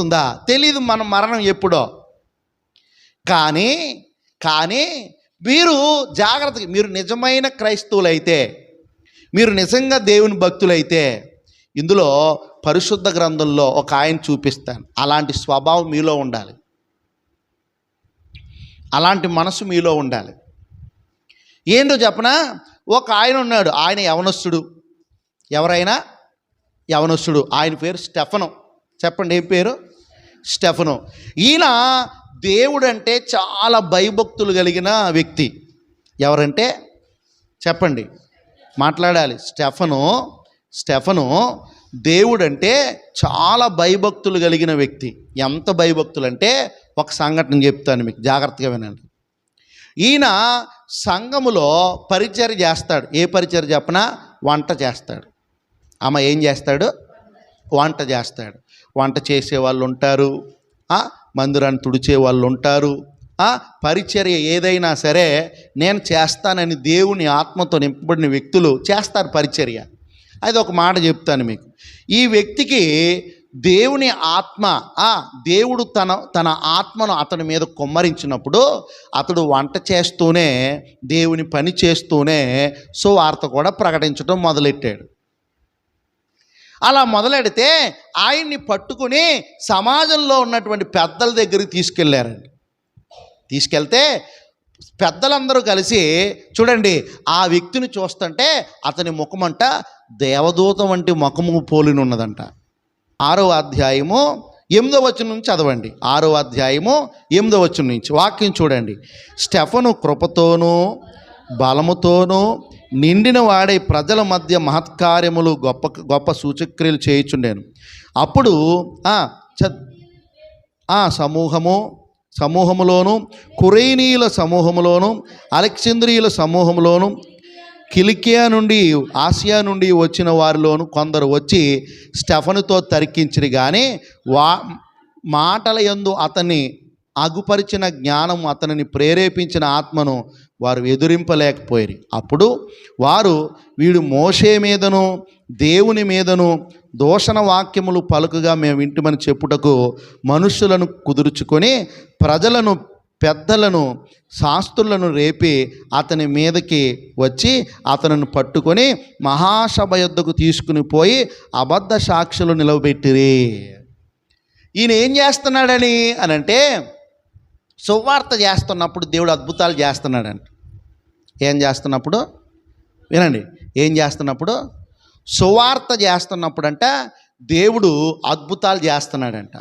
గుర్తుందా తెలీదు మన మరణం ఎప్పుడో. కానీ కానీ మీరు జాగ్రత్తగా మీరు నిజమైన క్రైస్తవులైతే మీరు నిజంగా దేవుని భక్తులైతే ఇందులో పరిశుద్ధ గ్రంథంలో ఒక ఆయన చూపిస్తాను. అలాంటి స్వభావం మీలో ఉండాలి. అలాంటి మనసు మీలో ఉండాలి. ఏంటో చెప్పనా? ఒక ఆయన ఉన్నాడు ఆయన యవనస్తుడు. ఎవరైనా? యవనస్తుడు. ఆయన పేరు స్టెఫను. చెప్పండి ఏం పేరు? స్టెఫను. ఈయన దేవుడు అంటే చాలా భయభక్తులు కలిగిన వ్యక్తి. ఎవరంటే? చెప్పండి. మాట్లాడాలి. స్టెఫను స్టెఫను దేవుడు అంటే చాలా భయభక్తులు కలిగిన వ్యక్తి. ఎంత భయభక్తులు అంటే ఒక సంఘటన చెప్తాను మీకు. జాగ్రత్తగా వినండి. ఈయన సంఘములో పరిచర్య చేస్తాడు. ఏ పరిచర్య చెప్పనా? వంట చేస్తాడు. అమ్మ ఏం చేస్తాడు? వంట చేస్తాడు. వంట చేసే వాళ్ళు ఉంటారు. మందురాన్ని మందిరాన్ని తుడిచే వాళ్ళు ఉంటారు. పరిచర్య ఏదైనా సరే నేను చేస్తానని దేవుని ఆత్మతో నింపబడిన వ్యక్తులు చేస్తారు పరిచర్య. అది ఒక మాట చెప్తాను మీకు. ఈ వ్యక్తికి దేవుని ఆత్మ ఆ దేవుడు తన తన ఆత్మను అతని మీద కుమ్మరించినప్పుడు అతడు వంట చేస్తూనే దేవుని పని చేస్తూనే సువార్త కూడా ప్రకటించడం మొదలెట్టాడు. అలా మొదలెడితే ఆయన్ని పట్టుకుని సమాజంలో ఉన్నటువంటి పెద్దల దగ్గరికి తీసుకెళ్ళారండి తీసుకెళ్తే పెద్దలందరూ కలిసి చూడండి ఆ వ్యక్తిని చూస్తుంటే అతని ముఖమంట దేవదూత వంటి ముఖము పోలిని ఉన్నదంట. ఆరో అధ్యాయము ఎనిమిదో వచ్చిన నుంచి చదవండి. ఆరో అధ్యాయము ఎనిమిదో వచ్చిన నుంచి వాక్యం చూడండి. స్టెఫను కృపతోనూ బలముతోనూ నిండిన వాడే ప్రజల మధ్య మహత్కార్యములు గొప్ప గొప్ప సూచక్రియలు చేయుచుండాను. అప్పుడు చ- ఆ సమూహము సమూహములోను కురైనీయుల సమూహములోను అలెక్సింద్రియుల సమూహములోను కిలికియా నుండి ఆసియా నుండి వచ్చిన వారిలోను కొందరు వచ్చి స్టెఫనుతో తరికించిరి కానీ వా మాటల యందు అతన్ని అగుపరిచిన జ్ఞానం అతనిని ప్రేరేపించిన ఆత్మను వారు ఎదురింపలేకపోయారు. అప్పుడు వారు వీడు మోసే మీదను దేవుని మీదను దూషణ వాక్యములు పలుకుగా మేము వింటుమని చెప్పుటకు మనుషులను కుదుర్చుకొని ప్రజలను పెద్దలను శాస్త్రులను రేపి అతని మీదకి వచ్చి అతనిని పట్టుకొని మహాసభ యొద్దకు తీసుకుని పోయి అబద్ధ సాక్షులు నిలవబెట్టిరి. ఈయన ఏం చేస్తున్నాడని అనంటే అంటే సువార్త చేస్తున్నప్పుడు దేవుడు అద్భుతాలు చేస్తున్నాడంట. ఏం చేస్తున్నప్పుడు? వినండి. ఏం చేస్తున్నప్పుడు? సువార్త చేస్తున్నప్పుడంట దేవుడు అద్భుతాలు చేస్తున్నాడంట.